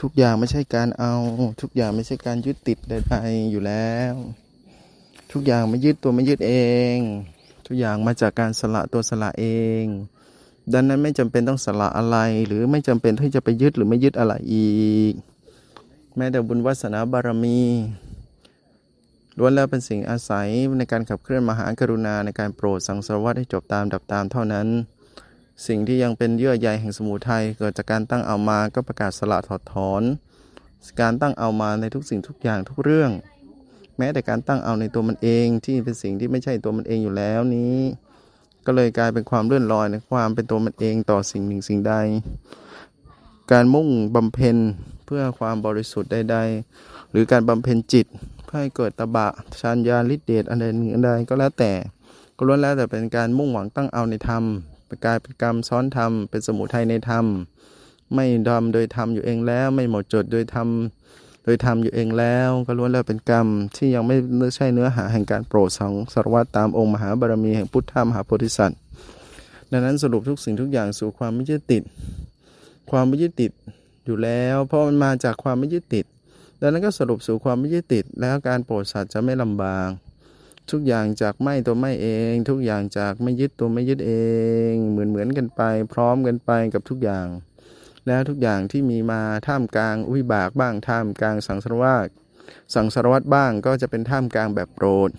ทุกอย่างไม่ใช่การเอา ทุกอย่างไม่ใช่การยึดติดใดๆอยู่แล้ว ทุกอย่างไม่ยึดตัวไม่ยึดเอง ทุกอย่างมาจากการสละตัวสละเอง ดังนั้นไม่จำเป็นต้องสละอะไร หรือไม่จำเป็นที่จะไปยึดหรือไม่ยึดอะไรอีก แม้แต่บุญวาสนาบารมีล้วนแล้วเป็นสิ่งอาศัยในการขับเคลื่อนมหากรุณาในการโปรดสังสารวัฏให้จบตามดับตามเท่านั้น สิ่งที่ยังเป็นเยื่อใยแห่งสมุทัยเกิดจากการตั้งเอามาก็ประกาศสละถอดถอน การตั้งเอามาในทุกสิ่งทุกอย่างทุกเรื่อง แม้แต่การตั้งเอาในตัวมันเองที่เป็นสิ่งที่ไม่ใช่ตัวมันเองอยู่แล้วนี้ ก็เลยกลายเป็นความเลื่อนลอยในความเป็นตัวมันเองต่อสิ่งหนึ่งสิ่งใด การมุ่งบำเพ็ญเพื่อความบริสุทธิ์ใดๆ หรือการบำเพ็ญจิตเพื่อให้เกิดตบะชานญาฤทธิเดชอันใดหนึ่งอันใดก็แล้วแต่ก็ล้วนแล้วแต่เป็นการมุ่งหวังตั้งเอาในธรรม กลายเป็นกรรมซ้อนธรรม เป็นสมุทัยในธรรม ไม่ดำโดยธรรมอยู่เองแล้ว ไม่หมดจดโดยธรรมโดยธรรมอยู่เองแล้วก็ล้วนแล้วเป็นกรรมที่ยังไม่ใช่เนื้อหาแห่งการโปรดสังสารวัตตามองค์มหาบารมีแห่งพุทธมหาโพธิสัตว์ ดังนั้นสรุปทุกสิ่งทุกอย่างสู่ความไม่ยึดติด ความไม่ยึดติดอยู่แล้ว เพราะมันมาจากความไม่ยึดติด ดังนั้นก็สรุปสู่ความไม่ยึดติด แล้วการโปรดสัตว์จะไม่ลำบาก ทุกอย่างจากไม่ตัวไม่เอง ทุกอย่างจากไม่ยึดตัวไม่ยึดเอง เหมือนเหมือนกันไป พร้อมกันไปกับทุกอย่าง แล้วทุกอย่างที่มีมาท่ามกลางวิบากบ้างท่ามกลางสังสารวัฏสังสารวัฏบ้างก็จะเป็นท่ามกลางแบบโปรด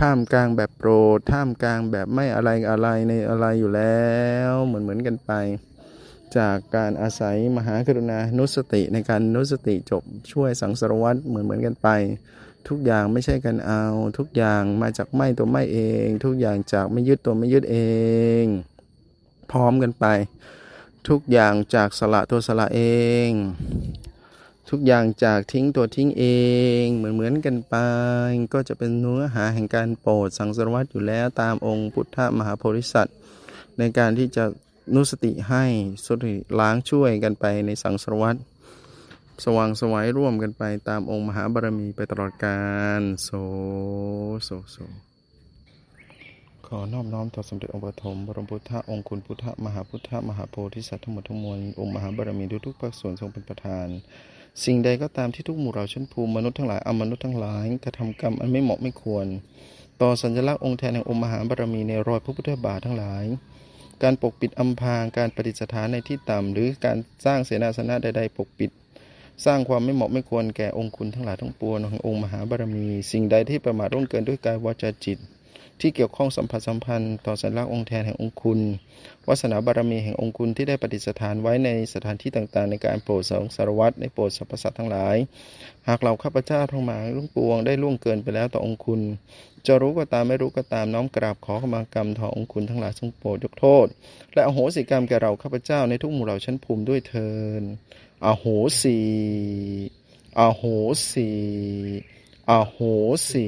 ท่ามกลางแบบโปรดท่ามกลางแบบไม่อะไรอะไรในอะไรอยู่แล้ว เหมือนเหมือนกันไป จากการอาศัยมหากรุณานุสติในการนุสติจบช่วยสังสารวัฏเหมือนเหมือนกันไป ทุกอย่างไม่ใช่กันเอา ทุกอย่างมาจากไม่ตัวไม่เอง ทุกอย่างจากไม่ยึดตัวไม่ยึดเอง พร้อมกันไป ทุกอย่างจากสละตัวสละเอง ทุกอย่างจากทิ้งตัวทิ้งเองเหมือนเหมือนกันไป ก็จะเป็นเนื้อหาแห่งการโปรดสังสารวัฏอยู่แล้วตามองค์พุทธมหาโพธิสัตว์ในการที่จะ นุสติให้สติล้างช่วยกันไปในสังสารวัฏสว่างสวัยร่วมกันไปตามองค์มหาบารมีไปตลอดกาลโสโสโสขอนอบน้อมต่อสมเด็จองค์ปฐมบรมพุทธองค์คุณพุทธมหาพุทธมหาโพธิสัตว์ทั้งหมดทั้งมวลองค์มหาบารมีทุกภาคส่วนทรงเป็นประธาน สิ่งใดก็ตามที่ทุกหมู่เราชั้นภูมิมนุษย์ทั้งหลายอมนุษย์ทั้งหลายกระทำกรรมอันไม่เหมาะไม่ควร ต่อสัญลักษณ์องค์แทนแห่งองค์มหาบารมีในรอยพระพุทธบาททั้งหลาย การปกปิดอำพรางการปฏิสถานในที่ต่ำหรือการสร้างเสนาสนะใด ๆ ปกปิด สร้างความไม่เหมาะไม่ควรแก่องค์คุณทั้งหลายทั้งปวงขององค์มหาบารมี สิ่งใดที่ประมาทร่วงเกินด้วยกายวาจาจิต ที่เกี่ยวข้องสัมผัสสัมพันธ์ต่อสัญลักษณ์องค์แทนแห่งองค์คุณวาสนาบารมีแห่งองค์คุณที่ได้ปฏิสถานไว้ในสถานที่ต่างๆ ในการโปรดสังสารวัตรในโปรดสรรพสัตว์ทั้งหลาย หากเราข้าพเจ้าทั้งหลายลุงปวงได้ล่วงเกินไปแล้วต่อองค์คุณ จะรู้ก็ตามไม่รู้ก็ตามน้อมกราบขอขมากรรมต่อองค์คุณทั้งหลายทรงโปรดยกโทษ และอโหสิกรรมแก่เราข้าพเจ้าในทุกหมู่เหล่าชั้นภูมิด้วยเทินอโหสีอโหสีอโหสี